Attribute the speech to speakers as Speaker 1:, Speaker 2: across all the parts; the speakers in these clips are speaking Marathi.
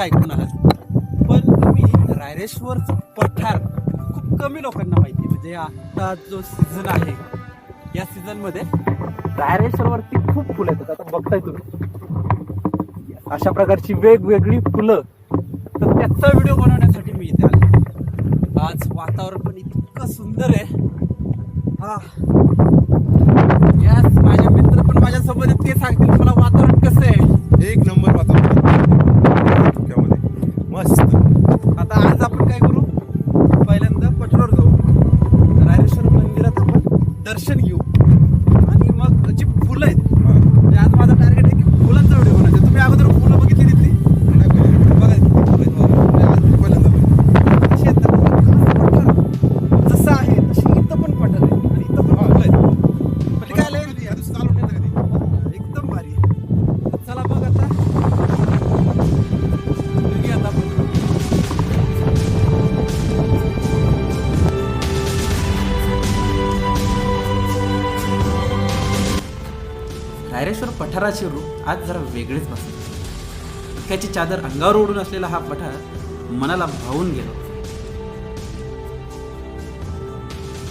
Speaker 1: फुलंही ऐकून आहात. पण तुम्ही रायरेश्वरचं पठार खूप कमी लोकांना माहिती आहे. म्हणजे आता जो सीझन आहे या सीझनमध्ये रायरेश्वरवरती खूप फुलं येतात आता बघताय तुम्ही. अशा प्रकारची वेगवेगळी फुलं तर त्याचा व्हिडिओ बनवण्यासाठी मी इथे आलो आज वातावरण पण इतकं सुंदर आहे. हा. यास माझे मित्र पण माझ्यासोबत ते सांगतील मला वातावरण कसं आहे.
Speaker 2: एक नंबर वातावरण.
Speaker 1: पठाराचे रूप आज जरा वेगळेच बसले. त्याची चादर अंगावर ओढून असलेला हा पठार मनाला भावून गेलो.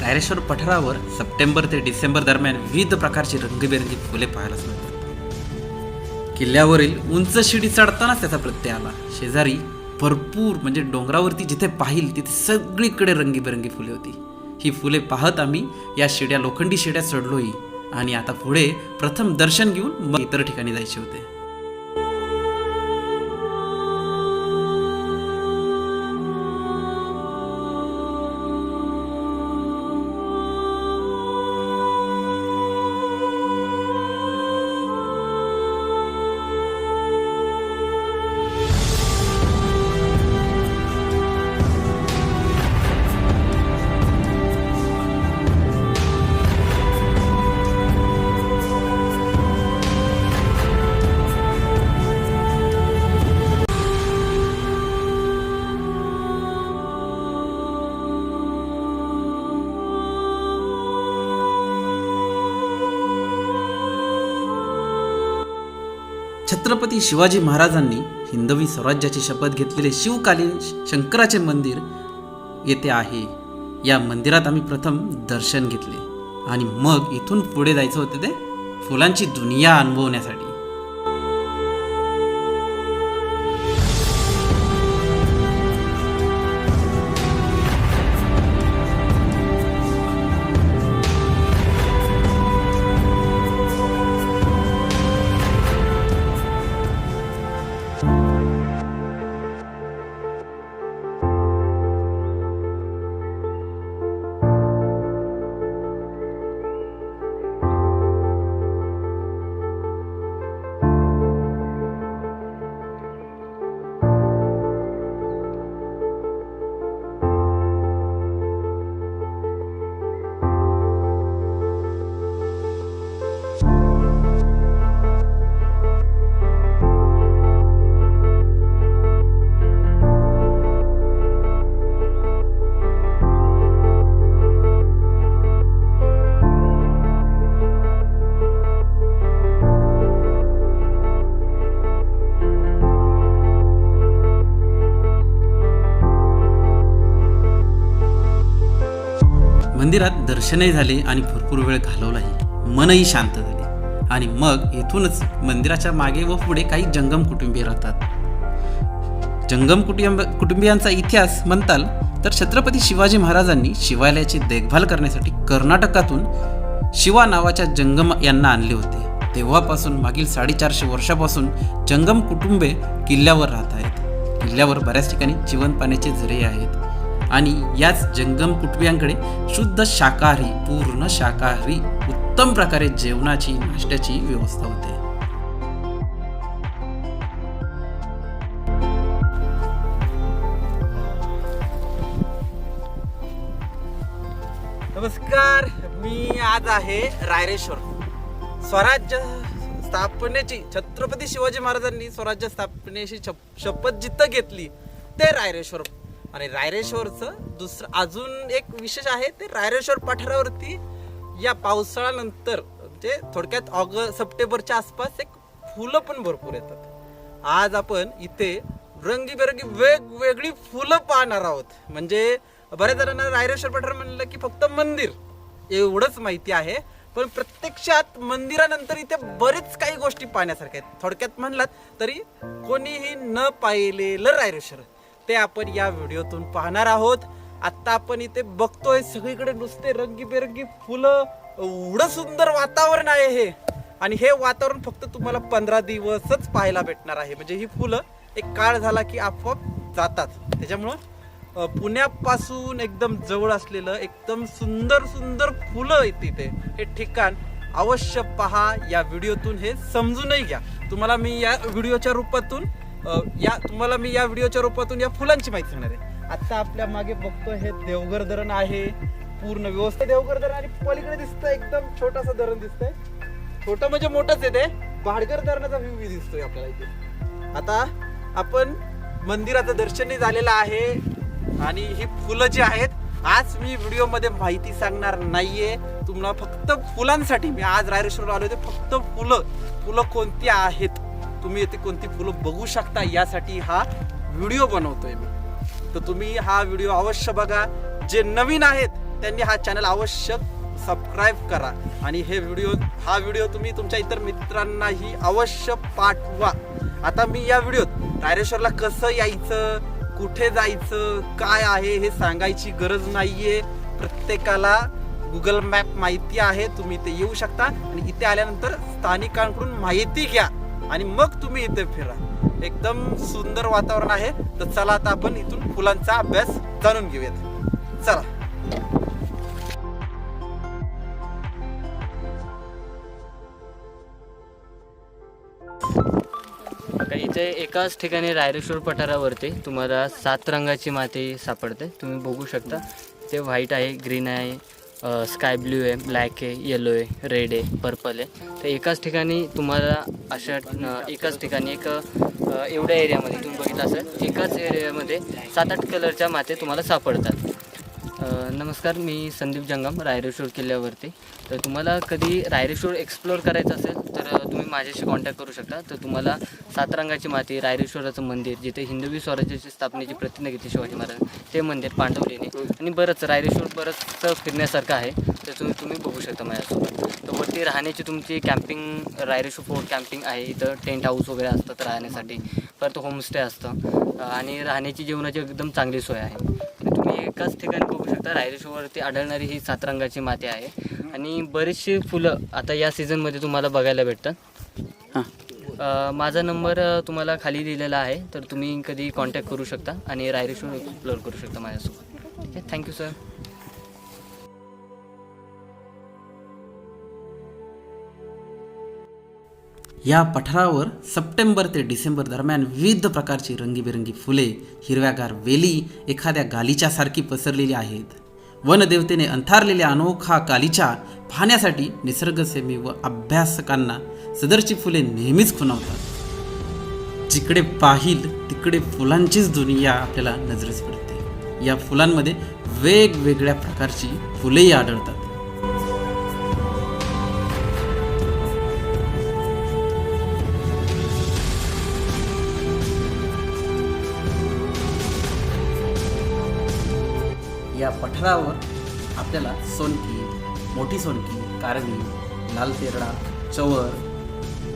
Speaker 1: रायरेश्वर पठारावर सप्टेंबर ते डिसेंबर दरम्यान विविध प्रकारची रंगीबेरंगी फुले पाहायला मिळतात. किल्ल्यावरील उंच शिडी चढतानाच त्याचा प्रत्यय आला. शेजारी भरपूर म्हणजे डोंगरावरती जिथे पाहिल तिथे सगळीकडे रंगीबेरंगी फुले होती. ही फुले पाहत आम्ही या शिड्या लोखंडी शिड्या चढलोही आणि आता पुढे प्रथम दर्शन घेऊन मग इतर ठिकाणी जायचे होते. छत्रपती शिवाजी महाराजांनी हिंदवी स्वराज्याची शपथ घेतलेले शिवकालीन शंकराचे मंदिर येथे आहे. या मंदिरात आम्ही प्रथम दर्शन घेतले. आणि मग इथून पुढे जायचं होतं ते फुलांची दुनिया अनुभवण्यासाठी. मंदिरात दर्शनही झाले आणि भरपूर वेळ घालवलाही. मनही शांत झाले. आणि मग येथूनच मंदिराच्या मागे व पुढे काही जंगम कुटुंबीय राहतात. जंगम कुटुंब कुटुंबियांचा इतिहास म्हणताल तर छत्रपती शिवाजी महाराजांनी शिवालयाची देखभाल करण्यासाठी कर्नाटकातून शिवा नावाच्या जंगम यांना आणले होते. तेव्हापासून मागील साडेचारशे वर्षापासून जंगम कुटुंबे किल्ल्यावर राहत आहेत. किल्ल्यावर बऱ्याच ठिकाणी जीवन पाण्याचे झरे आहेत. आणि याच जंगम कुटुंबियांकडे शुद्ध शाकाहारी पूर्ण शाकाहारी उत्तम प्रकारे जेवणाची नाश्त्याची व्यवस्था होते. नमस्कार मी आज आहे रायरेश्वर. स्वराज्य स्थापनेची छत्रपती शिवाजी महाराजांनी स्वराज्य स्थापनेची शप- शपथ जिथं घेतली ते रायरेश्वर. आणि रायरेश्वरचं दुसरं अजून एक विशेष आहे ते रायरेश्वर पठारावरती या पावसाळ्यानंतर म्हणजे थोडक्यात ऑगस्ट सप्टेंबरच्या आसपास एक फुलं पण भरपूर येतात. आज आपण इथे रंगीबेरंगी वेगवेगळी फुलं पाहणार आहोत. म्हणजे बऱ्याच जणांना रायरेश्वर पठार म्हणलं की फक्त मंदिर एवढंच माहिती आहे पण प्रत्यक्षात मंदिरानंतर इथे बरेच काही गोष्टी पाहण्यासारख्या आहेत. थोडक्यात म्हणलात तरी कोणीही न पाहिलेलं रायरेश्वर. ते आपण या व्हिडिओतून पाहणार आहोत. आत्ता आपण इथे बघतोय सगळीकडे नुसते रंगीबेरंगी फुलं. एवढं सुंदर वातावरण आहे हे. आणि हे वातावरण फक्त तुम्हाला पंधरा दिवसच पाहायला भेटणार आहे. म्हणजे ही फुलं एक काळ झाला की आपोआप जातात. त्याच्यामुळं पुण्यापासून एकदम जवळ असलेलं एकदम सुंदर सुंदर फुलं आहेत तिथे हे ठिकाण अवश्य पहा. या व्हिडिओतून हे समजूनही घ्या. तुम्हाला मी या व्हिडिओच्या रूपातून या तुम्हाला मी या व्हिडिओच्या रूपातून या फुलांची माहिती सांगणार आहे. आता आपल्या मागे बघतो हे देवघर धरण आहे. पूर्ण व्यवस्थित देवघर धरण आणि पलीकडे दिसतं एकदम छोटासा धरण दिसतंय. छोटं म्हणजे मोठंच आहे ते. भाडगर धरणाचा व्ह्यू दिसतोय आपल्याला इथे. आता आपण मंदिराचं दर्शनही झालेलं आहे आणि ही फुलं जी आहेत आज मी व्हिडिओमध्ये माहिती सांगणार नाहीये. तुम्हाला फक्त फुलांसाठी मी आज रायरेश्वर आलो होते फक्त फुलं. फुलं कोणती आहेत? तुम्ही येथे कोणती फुलं बघू शकता यासाठी हा व्हिडिओ बनवतोय मी. तर तुम्ही हा व्हिडिओ अवश्य बघा. जे नवीन आहेत त्यांनी हा चॅनल अवश्य सबस्क्राईब करा. आणि हे व्हिडिओ हा व्हिडिओ तुम्ही तुमच्या इतर मित्रांनाही अवश्य पाठवा. आता मी या व्हिडिओत तारेश्वरला कसं यायचं कुठे जायचं काय आहे हे सांगायची गरज नाहीये. प्रत्येकाला गुगल मॅप माहिती आहे तुम्ही इथे येऊ शकता. आणि इथे आल्यानंतर स्थानिकांकडून माहिती घ्या. आणि मग तुम्ही इथे फिरा. एकदम सुंदर वातावरण आहे. तर चला आता आपण इथून फुलांचा अभ्यास जाणून घेऊयात. चला.
Speaker 3: इथे एकाच ठिकाणी रायरेश्वर पठारावरती तुम्हाला सात रंगाची माती सापडते. तुम्ही बघू शकता. ते व्हाईट आहे ग्रीन आहे स्काय ब्ल्यू आहे ब्लॅक आहे येलो आहे रेड आहे पर्पल आहे. तर एकाच ठिकाणी तुम्हाला अशा एकाच ठिकाणी एक एवढ्या एरियामध्ये तुम्ही बघितलं असेल एकाच एरियामध्ये सात आठ कलरच्या माते तुम्हाला सापडतात. नमस्कार मी संदीप जंगम रायरेश्वर किल्ल्यावरती. तर तुम्हाला कधी रायरेश्वर एक्सप्लोअर करायचं असेल तर तुम्ही माझ्याशी कॉन्टॅक्ट करू शकता. तर तुम्हाला सात रंगाची माती रायरेश्वराचं मंदिर जिथे हिंदवी स्वराज्याची स्थापनेची प्रतिज्ञा घेतली शिवाजी महाराज ते मंदिर पांडवलेने. आणि बरंच रायरेश्वर बरंच फिरण्यासारखं आहे तर तुम्ही तुम्ही बघू शकता माझ्यासोबत. तर वरती राहण्याची तुमची कॅम्पिंग रायरेश्वर फोर्ट कॅम्पिंग आहे इथं टेंट हाऊस वगैरे असतात राहण्यासाठी. परत होमस्टे असतं. आणि राहण्याची जेवणाची एकदम चांगली सोय आहे. एकाच ठिकाणी बघू शकता. रायरेश्वरवरती आढळणारी ही सात रंगाची माती आहे. आणि बरीचशी फुलं आता या सीझनमध्ये तुम्हाला बघायला भेटतात.
Speaker 1: हां.
Speaker 3: माझा नंबर तुम्हाला खाली दिलेला आहे. तर तुम्ही कधी कॉन्टॅक्ट करू शकता आणि रायरेश्वर एक्सप्लोअर करू शकता माझ्यासोबत. ठीक आहे थँक्यू सर
Speaker 1: या पठारावर सप्टेंबर ते डिसेंबर दरम्यान विविध प्रकारची रंगीबेरंगी फुले हिरव्यागार वेली एखाद्या गालिच्यासारखी पसरलेली आहेत. वनदेवतेने अंथारलेल्या अनोखा गालिचा पाहण्यासाठी निसर्गसेमी व अभ्यासकांना सदरची फुले नेहमीच खुणावतात. जिकडे पाहिल तिकडे फुलांचीच दुनिया आपल्याला नजरेस पडते. या फुलांमध्ये वेगवेगळ्या प्रकारची फुलेही आढळतात. अठरावर आपल्याला सोनकी मोठी सोनकी कारवी लाल तेरडा चवर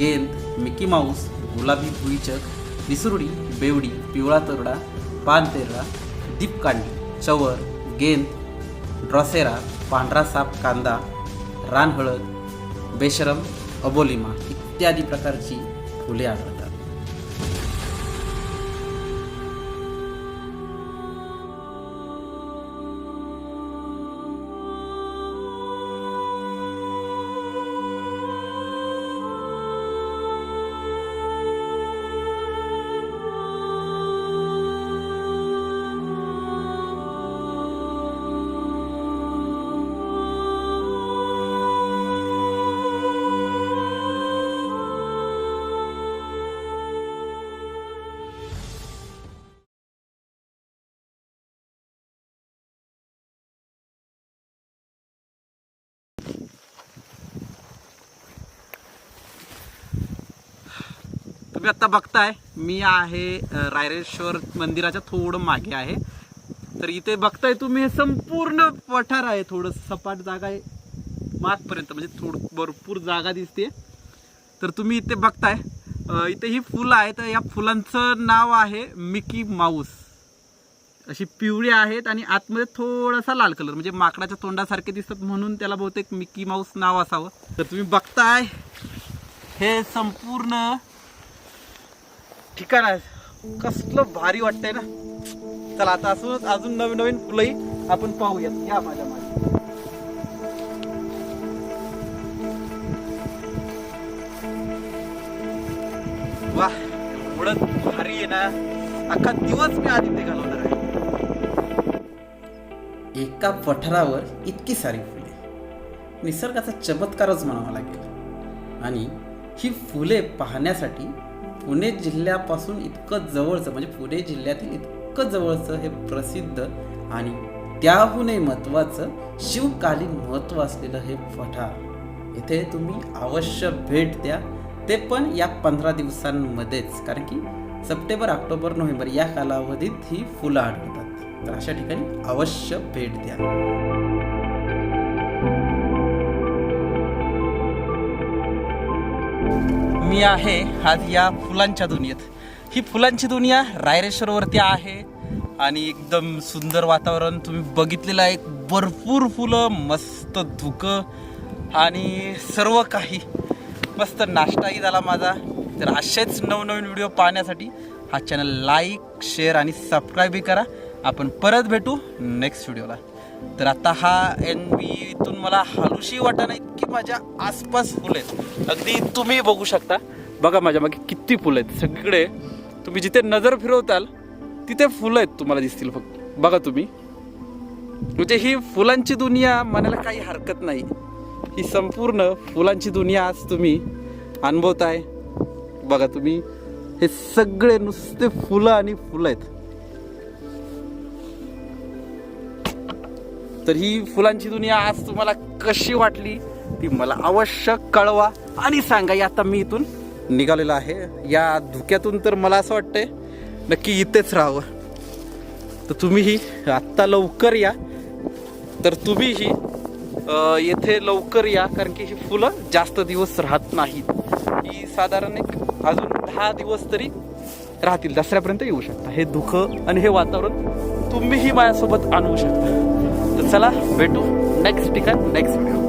Speaker 1: गेंद मिकी माऊस गुलाबी भुईचक निसुरडी बेवडी पिवळा तोरडा पान तेरडा दीपकांडी चवर गेंद ड्रॉसेरा पांढरा साप कांदा रानहळद बेशरम अबोलिमा इत्यादी प्रकारची फुले आढळतात. तुम्ही आता बघताय मी आहे रायरेश्वर मंदिराच्या थोडं मागे आहे. तर इथे बघताय तुम्ही हे संपूर्ण पठार आहे थोडं सपाट जागा आहे. मागपर्यंत म्हणजे थोडं भरपूर जागा दिसते तर तुम्ही इथे बघताय इथे ही फुलं आहेत तर या फुलांचं नाव आहे मिकी माऊस. अशी पिवळी आहेत आणि आतमध्ये थोडासा लाल कलर म्हणजे माकडाच्या तोंडासारखे दिसतात म्हणून त्याला बहुतेक मिकी माऊस नाव असावं. तर तुम्ही बघताय हे संपूर्ण ठिकाण आहे. कसलं भारी वाटतंय ना. चला आता असं अजून नवीन नवीन फुलंही आपण पाहूयात. या माझ्या मागे. वा एवढं भारी आहे ना. अख्खा दिवस मी आधी ते घालवणार आहे. एका पठारावर इतकी सारी फुले. निसर्गाचा चमत्कारच म्हणावा लागेल. आणि ही फुले पाहण्यासाठी पुणे जिल्ह्यापासून इतकं जवळचं म्हणजे पुणे जिल्ह्यातील इतकं जवळचं हे प्रसिद्ध आणि त्याहूनही महत्त्वाचं शिवकालीन महत्त्व असलेलं हे पठार. इथे तुम्ही अवश्य भेट द्या. ते पण या पंधरा दिवसांमध्येच कारण की सप्टेंबर ऑक्टोबर नोव्हेंबर या कालावधीत ही फुलं आढळतात. तर अशा ठिकाणी अवश्य भेट द्या. मी आहे आज या फुलांच्या दुनियेत. ही फुलांची दुनिया रायरेश्वरवरती आहे आणि एकदम सुंदर वातावरण. तुम्ही बघितलेलं आहे भरपूर फुलं मस्त धुकं आणि सर्व काही. मस्त नाश्ताही झाला माझा. तर असेच नवनवीन व्हिडिओ पाहण्यासाठी हा चॅनल लाईक शेअर आणि सबस्क्राईबही करा. आपण परत भेटू नेक्स्ट व्हिडिओला तर आता हा एन बी इथून मला हलूशी वाटत नाही माझ्या आसपास फुलं आहेत. अगदी तुम्ही बघू शकता. बघा माझ्या मागे किती फुलं आहेत. सगळीकडे तुम्ही जिथे नजर फिरवताल तिथे फुलं आहेत तुम्हाला दिसतील फक्त. बघा तुम्ही. म्हणजे ही फुलांची दुनिया म्हणायला काही हरकत नाही. ही संपूर्ण फुलांची दुनिया आज तुम्ही अनुभवताय. बघा तुम्ही. हे सगळे नुसते फुलं आणि फुलं आहेत. तर ही फुलांची दुनिया आज तुम्हाला कशी वाटली? ती मला अवश्य कळवा आणि सांगा या आता मी इथून निघालेलो आहे. या धुक्यातून तर मला असं वाटतंय नक्की इथेच राहावं. तर तुम्हीही आत्ता लवकर या. तर तुम्हीही येथे लवकर या कारण की ही फुलं जास्त दिवस राहत नाहीत. ही साधारण एक अजून दहा दिवस तरी राहतील. दसऱ्यापर्यंत येऊ शकता. हे धुकं आणि हे वातावरण तुम्हीही माझ्यासोबत आणू शकता. तर चला भेटू नेक्स्ट ठिकाण नेक्स्ट व्हिडिओ